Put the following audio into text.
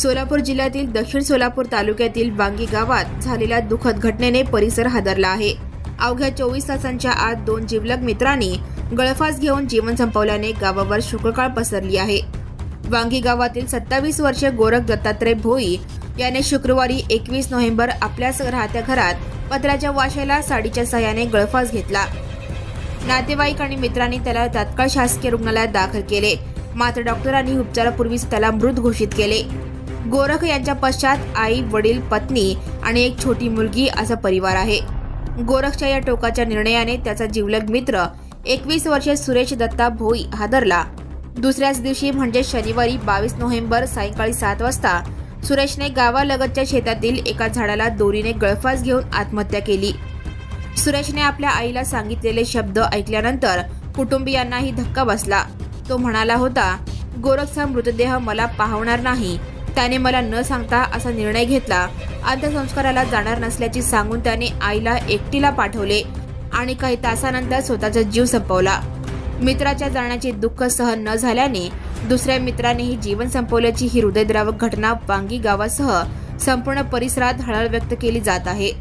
सोलापूर जिल्ह्यातील दक्षिण सोलापूर तालुक्यातील वांगी गावात झालेल्या दुःखद घटनेने परिसर हादरला आहे. अवघ्या चोवीस तासांच्या आत दोन जिवलग मित्रांनी गळफास घेऊन जीवन संपवल्याने गावावर शुक्रकाळ पसरली आहे. वांगी गावातील सत्तावीस वर्षीय गोरख दत्तात्रय भोई याने शुक्रवारी एकवीस नोव्हेंबर आपल्याच राहत्या घरात पत्राच्या वाशाला साडीच्या सहाय्याने गळफास घेतला. नातेवाईक आणि मित्रांनी त्याला तात्काळ शासकीय रुग्णालयात दाखल केले. मात्र डॉक्टरांनी उपचारापूर्वीच त्याला मृत घोषित केले. गोरख यांच्या पश्चात आई वडील पत्नी आणि एक छोटी मुलगी असा परिवार आहे. गोरखच्या या टोकाच्या निर्णयाने त्याचा जिवलग मित्र एकवीस वर्षे सुरेश दत्ता भोई हादरला. दुसऱ्याच दिवशी म्हणजे शनिवारी बावीस नोव्हेंबर सायंकाळी सात वाजता सुरेशने गावालगतच्या शेतातील एका झाडाला दोरीने गळफास घेऊन आत्महत्या केली. सुरेशने आपल्या आईला सांगितलेले शब्द ऐकल्यानंतर कुटुंबियांनाही धक्का बसला. तो म्हणाला होता गोरखचा मृतदेह मला पाहवणार नाही त्याने मला न सांगता असा निर्णय घेतला. अंत्यसंस्काराला जाणार नसल्याचे सांगून त्याने आईला एकटीला पाठवले आणि काही तासानंतर स्वतःचा जीव संपवला. मित्राच्या जाण्याचे दुःख सहन न झाल्याने दुसऱ्या मित्रानेही जीवन संपवल्याची ही हृदयद्रावक घटना वांगी गावासह संपूर्ण परिसरात हळहळ व्यक्त केली जात आहे.